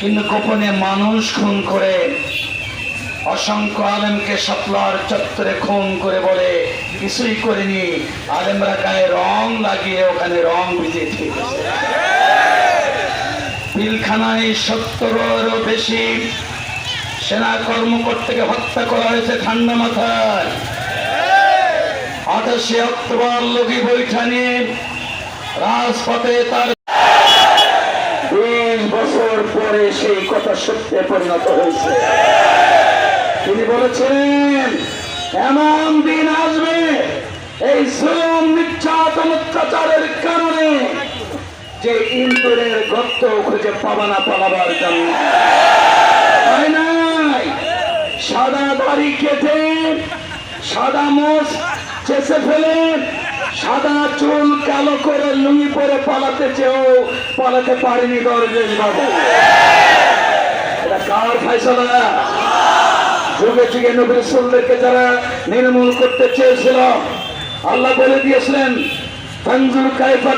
কিন্তু গোপনে মানুষ খুন করে, অসংখ্য আলেমকে সাতলার চত্বরে খুন করে বলে কিছুই করিনি। আলেমরা গায়ে রং লাগিয়ে ওখানে রং ভিজে পিলখানায় সত্তরেরও বেশি সেনা কর্মকর্তাকে হত্যা করা হয়েছে ঠান্ডা মাথায়। আঠাশে অক্টোবর লগি বৈঠা নিয়ে রাজপথে তার বছর পরে সেই কথা সত্যে পরিণত হয়েছে। তিনি বলেছিলেন, এমন দিন আসবে, এই শ্রম নির্যাতন, অত্যাচারের কারণে যে ইন্দুরের গর্ত খুঁজে পাবা না পালাবার জন্য। সাদা দাড়ি কেটে সাদা মোষ চেষে ফেলে সাদা চুল কালো করে লুঙ্গি পরে পালাতে চেয়েও পালাতে পারেনি দরজেশ বাবু। কার ফাইসলা যুগে যুগে নবীর সুলদেরকে যারা নির্মূল করতে চেয়েছিল, আল্লাহ বলে দিয়েছিলেন তঞ্জুর কাইফা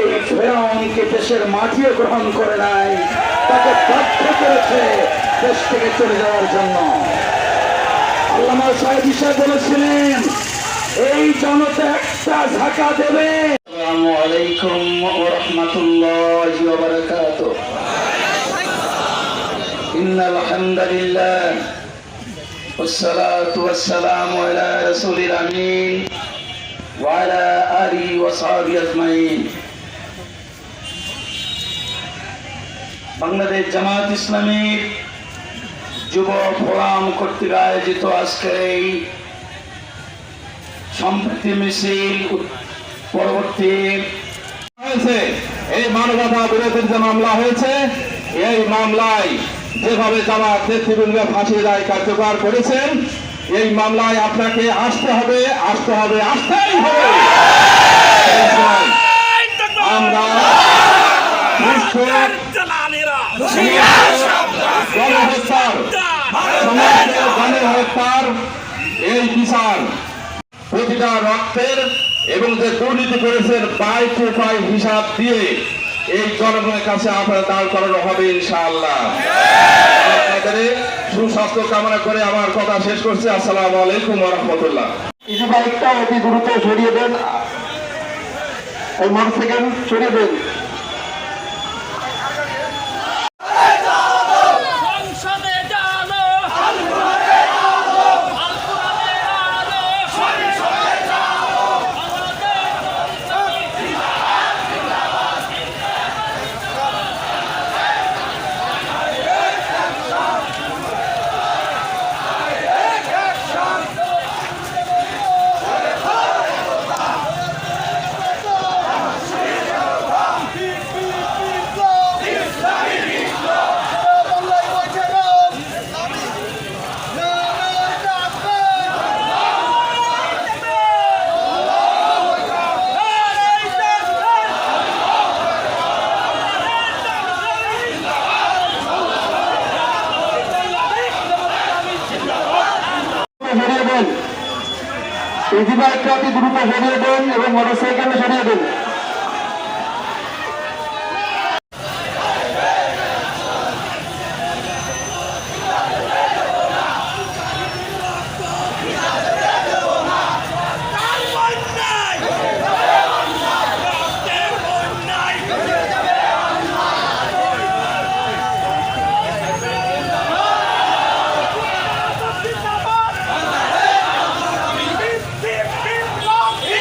এই ফেরাউনকে দেশের মাটিও গ্রহণ করে নাই, তাকে বাধ্য করেছে দেশ থেকে চলে যাওয়ার জন্য। আল্লামা সাহেব হিসাব বলেছিলেন এই জনতা একটা ঝাঁকা দেবে আসসালামু আলাইকুম ওয়া রাহমাতুল্লাহি ওয়া বারাকাতুহু إن الحمد لله والصلاة والسلام على رسول الأمين وعلى آله وصحبه أجمعين বাংলাদেশ জামাত ইসলামীর যুব ফোরাম কর্তৃক আয়োজিত আজকের এই সম্প্রীতি মিছিল পরবর্তী হয়েছে। এই মানবতা বিরোধীর যে মামলা হয়েছে, এই মামলায় যেভাবে জামাত নেতৃবৃন্দ ফাঁসির রায় কার্যকর করেছেন, এই মামলায় আপনাকে আসতে হবে আসতে হবে, আসতেই হবে। আমরা এই বিচার প্রতিটা রক্তের এবং যে দুর্নীতি করেছেন পাই টু পাই হিসাব দিয়ে এই জনগণের কাছে আপনারা দাঁড় করানো হবে ইনশাআল্লাহ। আপনাদের সুস্বাস্থ্য কামনা করে আমার কথা শেষ করছি। আসসালামু আলাইকুম রহমতুল্লাহ। কিছু বাইকটা অতি দ্রুত সরিয়ে দেন। ওই এই মোটরসাইকেল সরিয়ে দেন। দেন ইজি বাইকটা অতি দ্রুত সরিয়ে দেন এবং মোটরসাইকেল সরিয়ে দেন কার বন্যায় রক্তের বন্যায়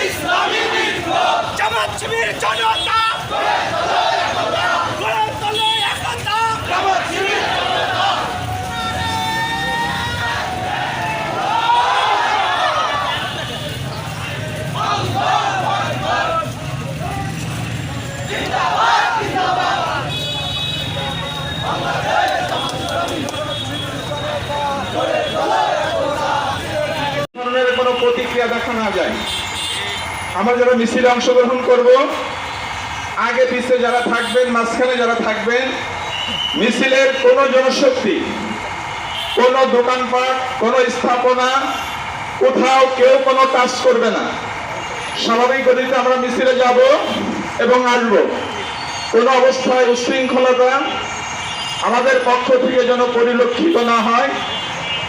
ইসলামী বিপ্লব জামাত শিবির জনতা গড়ে তোলে একতা জামাত শিবির ধরনের কোনো প্রতিক্রিয়া দেখা না যায়। আমরা যারা মিছিলে অংশগ্রহণ করব, আগে পিছিয়ে যারা থাকবেন, মাঝখানে যারা থাকবেন, মিছিলের কোনো জনশক্তি, কোনো দোকানপাট, কোনো স্থাপনা, কোথাও কেউ কোনো কাজ করবে না। স্বাভাবিক গতিতে আমরা মিছিলে যাব এবং আসব। কোনো অবস্থায় উশৃঙ্খলতা আমাদের পক্ষ থেকে যেন পরিলক্ষিত না হয়,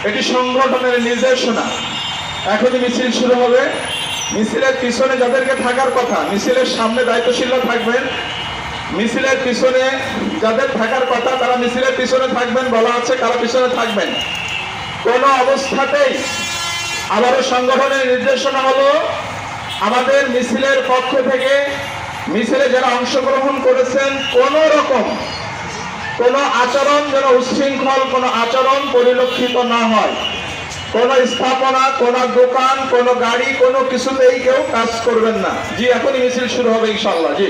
এটি সংগঠনের নির্দেশনা। এখনই মিছিল শুরু হবে। মিছিলের পিছনে যাদেরকে থাকার কথা, মিছিলের সামনে দায়িত্বশীলরা থাকবেন। মিছিলের পিছনে যাদের থাকার কথা, তারা মিছিলের পিছনে থাকবেন বলা আছে, কারা পিছনে থাকবেন? কোনো অবস্থাতেই আবারও সংগঠনের নির্দেশনা হলো, আমাদের মিছিলের পক্ষ থেকে মিছিলে যারা অংশগ্রহণ করেছেন, কোন রকম কোন আচরণ যেন উচ্ছৃঙ্খল, কোন আচরণ পরিলক্ষিত না হয়। কোন স্থাপনা, কোন দোকান, কোন গাড়ি, কোনো কিছুতেই কেউ কাজ করবেন না। জি, এখনই মিছিল শুরু হবে ইনশাল্লাহ জি।